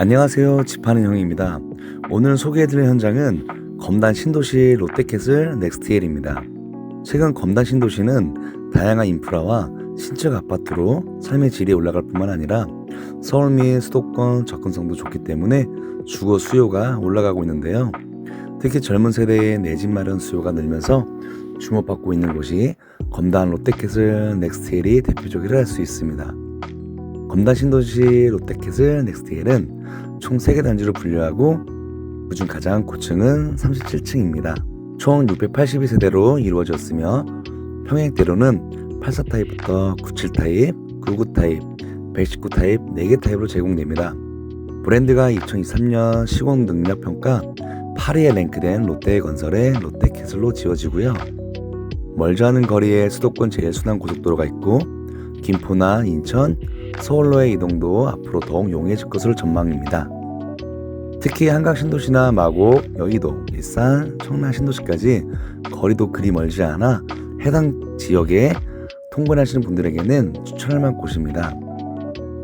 안녕하세요. 집하는 형입니다. 오늘 소개해드릴 현장은 검단 신도시 롯데캐슬 넥스트힐입니다. 최근 검단 신도시는 다양한 인프라와 신축 아파트로 삶의 질이 올라갈 뿐만 아니라 서울 및 수도권 접근성도 좋기 때문에 주거 수요가 올라가고 있는데요. 특히 젊은 세대의 내 집 마련 수요가 늘면서 주목받고 있는 곳이 검단 롯데캐슬 넥스트힐이 대표적이라 할 수 있습니다. 검단 신도시 롯데캐슬 넥스트힐은 총 3개 단지로 분류하고 그중 가장 고층은 37층입니다. 총 682세대로 이루어졌으며 평행대로는 84타입부터 97타입, 99타입, 119타입 4개 타입으로 제공됩니다. 브랜드가 2023년 시공 능력 평가 8위에 랭크된 롯데건설의 롯데캐슬로 지어지고요. 멀지 않은 거리에 수도권 제일 순환 고속도로가 있고 김포나 인천, 서울로의 이동도 앞으로 더욱 용이해질 것으로 전망입니다. 특히 한강 신도시나 마곡, 여의도, 일산, 청라 신도시까지 거리도 그리 멀지 않아 해당 지역에 통근하시는 분들에게는 추천할 만한 곳입니다.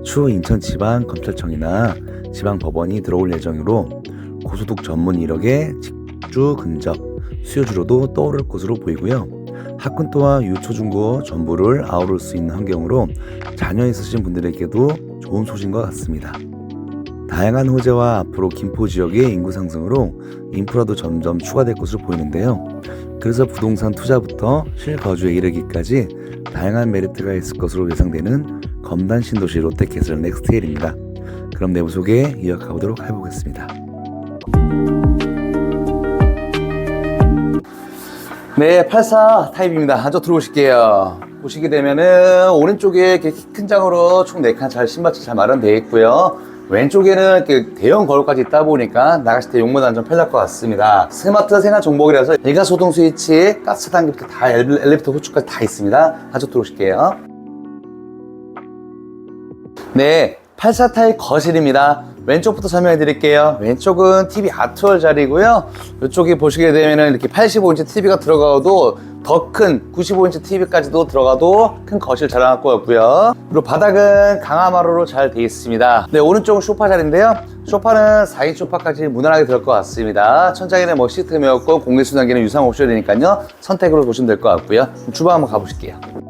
추후 인천 지방 검찰청이나 지방 법원이 들어올 예정으로 고소득 전문 이력의 직주 근접 수요주로도 떠오를 것으로 보이고요. 학군 또한 유초중고 전부를 아우를 수 있는 환경으로 자녀 있으신 분들에게도 좋은 소식인 것 같습니다. 다양한 호재와 앞으로 김포 지역의 인구 상승으로 인프라도 점점 추가될 것으로 보이는데요. 그래서 부동산 투자부터 실거주에 이르기까지 다양한 메리트가 있을 것으로 예상되는 검단 신도시 롯데캐슬 넥스트힐입니다. 그럼 내부 소개 이어가 보도록 해보겠습니다. 네, 84 타입입니다. 안쪽 들어오실게요. 보시게 되면은 오른쪽에 이렇게 큰 장으로 총 4칸 잘 신발장 잘 마련되어 있고요. 왼쪽에는 이렇게 대형 거울까지 있다 보니까 나가실 때 용모단 좀 편할 것 같습니다. 스마트 생활 정복이라서 일가 소동 스위치, 가스 이렇게 다 엘리- 엘리베이터 호출까지 다 있습니다. 안쪽 들어오실게요. 네, 84 타입 거실입니다. 왼쪽부터 설명해 드릴게요. 왼쪽은 TV 아트월 자리고요. 이쪽에 보시게 되면은 이렇게 85인치 TV가 들어가도 더 큰 95인치 TV까지도 들어가도 큰 거실 자랑할 거였고요. 그리고 바닥은 강화마루로 잘 되어 있습니다. 네, 오른쪽은 소파 자리인데요. 소파는 4인 소파까지 무난하게 들을 것 같습니다. 천장에는 뭐 시트 메었고 공기순환기는 유상 옵션이니까요. 선택으로 보시면 될 것 같고요. 주방 한번 가보실게요.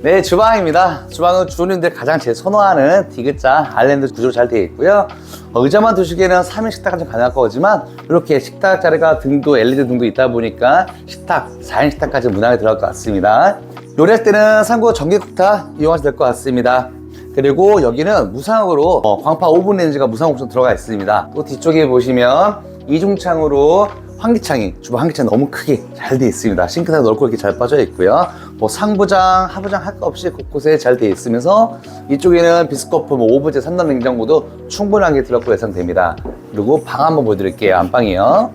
네, 주방입니다. 주방은 주부님들 가장 제 선호하는 디귿자 아일랜드 구조로 잘 되어 있고요. 어, 의자만 두시기에는 3인 식탁은 좀 가능할 거지만 이렇게 식탁 자리가 등도 LED 등도 있다 보니까 식탁, 4인 식탁까지 무난하게 들어갈 것 같습니다. 요리할 때는 상고 전기쿡탑 이용하셔도 될 것 같습니다. 그리고 여기는 무상으로 어, 광파 오븐 렌즈가 무상 옵션 들어가 있습니다. 또 뒤쪽에 보시면 이중창으로 환기창이 주방 환기창 너무 크게 잘 되어 있습니다. 싱크대가 넓고 이렇게 잘 빠져 있고요. 뭐 상부장, 하부장 할거 없이 곳곳에 잘 되어 있으면서 이쪽에는 비스코프, 뭐 오브제 3단 냉장고도 충분하게 들어갈 예상됩니다. 그리고 방 한번 보여드릴게요. 안방이요.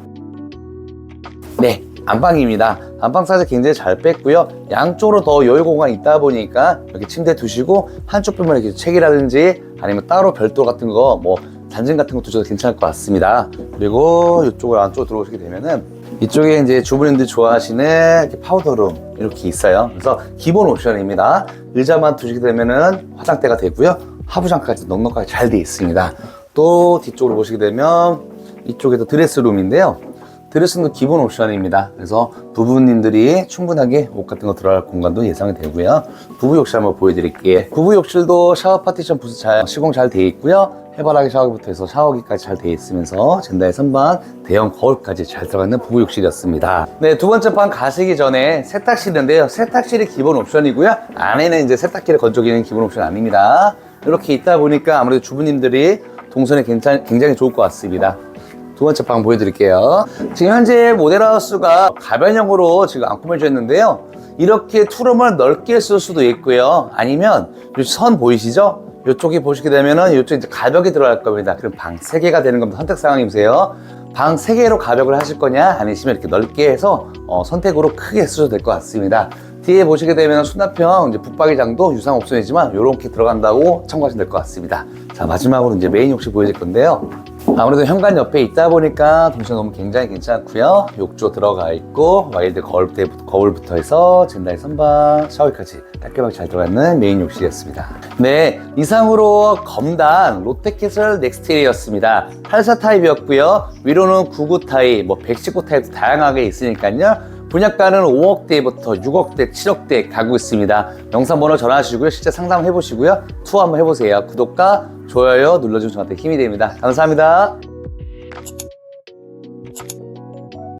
네, 안방입니다. 안방 사이즈 굉장히 잘 뺐고요. 양쪽으로 더 여유 공간이 있다 보니까 이렇게 침대 두시고 한쪽 벽면 이렇게 책이라든지 아니면 따로 별도 같은 거 뭐 단증 같은 거 두셔도 괜찮을 것 같습니다. 그리고 이쪽으로 안쪽으로 들어오시게 되면은 이쪽에 이제 주부님들이 좋아하시는 파우더룸 이렇게 있어요. 그래서 기본 옵션입니다. 의자만 두시게 되면은 화장대가 되고요. 하부장까지 넉넉하게 잘 되어 있습니다. 또 뒤쪽으로 보시게 되면 이쪽에도 드레스룸인데요. 드레스룸도 기본 옵션입니다. 그래서 부부님들이 충분하게 옷 같은 거 들어갈 공간도 예상이 되고요. 부부 욕실 한번 보여드릴게요. 부부 욕실도 샤워 파티션 부스 잘 시공 잘 되어 있고요. 해바라기 샤워기부터 해서 샤워기까지 잘 되어 있으면서 젠다의 선반, 대형 거울까지 잘 들어가 있는 부부 욕실이었습니다. 네, 두 번째 방 가시기 전에 세탁실인데요. 세탁실이 기본 옵션이고요. 안에는 이제 세탁기를 건조기는 기본 옵션 아닙니다. 이렇게 있다 보니까 아무래도 주부님들이 동선에 굉장히, 굉장히 좋을 것 같습니다. 두 번째 방 보여드릴게요. 지금 현재 모델하우스가 가변형으로 지금 안 꾸며져 있는데요. 이렇게 투룸을 넓게 쓸 수도 있고요. 아니면 이선 보이시죠? 이쪽에 보시게 되면은 이쪽 이제 가벽이 들어갈 겁니다. 그럼 방 3개가 되는 겁니다. 선택 상황이세요. 방 3개로 가벽을 하실 거냐 아니시면 이렇게 넓게 해서 어, 선택으로 크게 쓰셔도 될 것 같습니다. 뒤에 보시게 되면 수납형 이제 붙박이장도 유상 옵션이지만 이렇게 들어간다고 참고하시면 될 것 같습니다. 자 마지막으로 이제 메인 욕실 보여줄 건데요. 아무래도 현관 옆에 있다 보니까 동생 너무 굉장히 괜찮고요. 욕조 들어가 있고 와일드 거울부터, 거울부터 해서 젠다이 선반, 샤워기까지 깔끔하게 잘 들어가는 메인 욕실이었습니다. 네, 이상으로 검단 롯데캐슬 넥스트리였습니다. 84 타입이었고요. 위로는 99 타입, 뭐 119 타입도 다양하게 있으니까요. 분양가는 5억대부터 6억대, 7억대 가고 있습니다. 영상 번호 전화하시고요. 실제 상담해 보시고요. 투어 한번 해보세요. 구독과 좋아요 눌러주면 저한테 힘이 됩니다. 감사합니다.